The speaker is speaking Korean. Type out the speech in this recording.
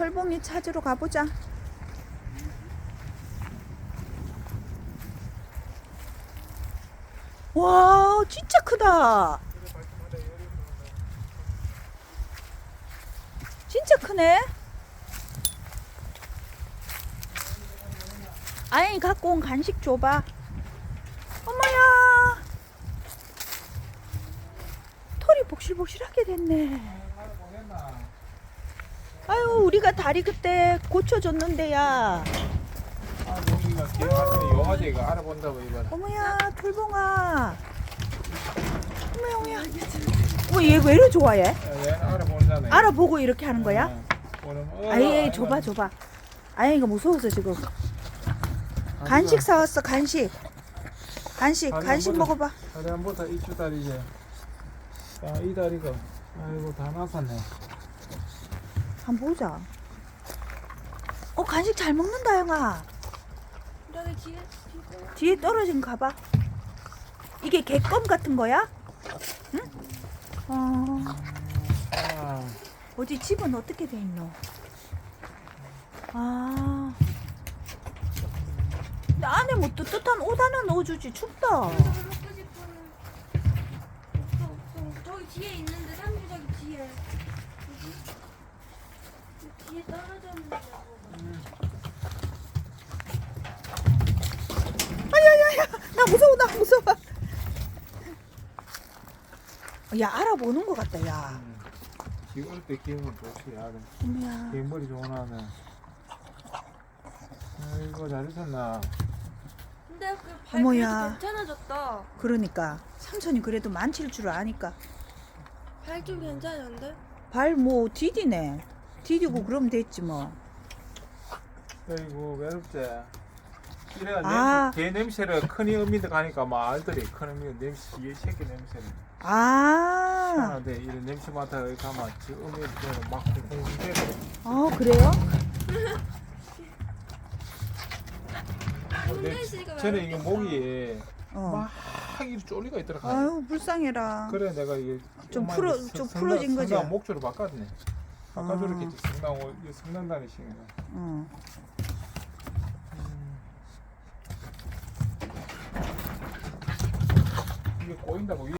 털봉이 찾으러 가보자. 와, 진짜 크다. 진짜 크네. 아이 갖고 온 간식 줘봐. 어머야. 털이 복실복실하게 됐네. 아유, 우리가 다리 그때 고쳐줬는데야. 아, 여기가 기억하는 영화제가 알아본다고 이거. 어머야, 돌봉아. 어머야, 어머야. 어머, 얘왜 이렇게 좋아해? 얘는 알아본다네. 알아보고 이렇게 하는 거야? 어, 아이, 아이고. 줘봐, 줘봐. 아이가 무서워서 지금. 간식 사왔어, 간식. 간식, 간식 먹어봐. 다리 한번더 이쪽 다리지. 아, 이 다리가. 아이고 다 나갔네. 한번 보자. 어, 간식 잘 먹는다, 형아. 여기 뒤에 뒤에 떨어진 거 가봐. 이게 개껌 같은 거야? 응? 어, 아, 어디 집은 어떻게 돼 있노? 아. 근데 안에 뭐 뜨뜻한 옷 하나 넣어주지 춥다. 저기 뒤에 있는데 삼주 저기 뒤에 뒤에 떨어졌는데 아야야야, 나 무서워, 나 무서워. 야 알아보는 것 같다, 야. 음. 지금 때 기분 좋지. 야, 어머야. 머리 좋은 하네. 아이고 잘 있었나. 근데 그발 어머야. 괜찮아졌다 그러니까 삼촌이 그래도 만칠 줄 아니까 발좀 괜찮은데 발 뭐 디디네. 디디고 그러면 됐지 뭐. 아이고 외롭지. 이래가 아. 냄새, 개 냄새를 큰이 어미들 가니까 막 알들이 큰 어미가 냄새 이 새끼 냄새를. 아, 하는데 이런 냄새 맡아 가면 지 어미들 막 공공대로. 어 그래요? 씨가 전에 이게 목이 어. 막 이리 쫄리가 있더라. 아유 불쌍해라. 그래 내가 이게 좀 풀어- 좀 성- 풀어진 거지? 목줄을 바꿨네. 아. 성당 옷- 이거 성당 다니시는 거. 어. 이게 꼬인다고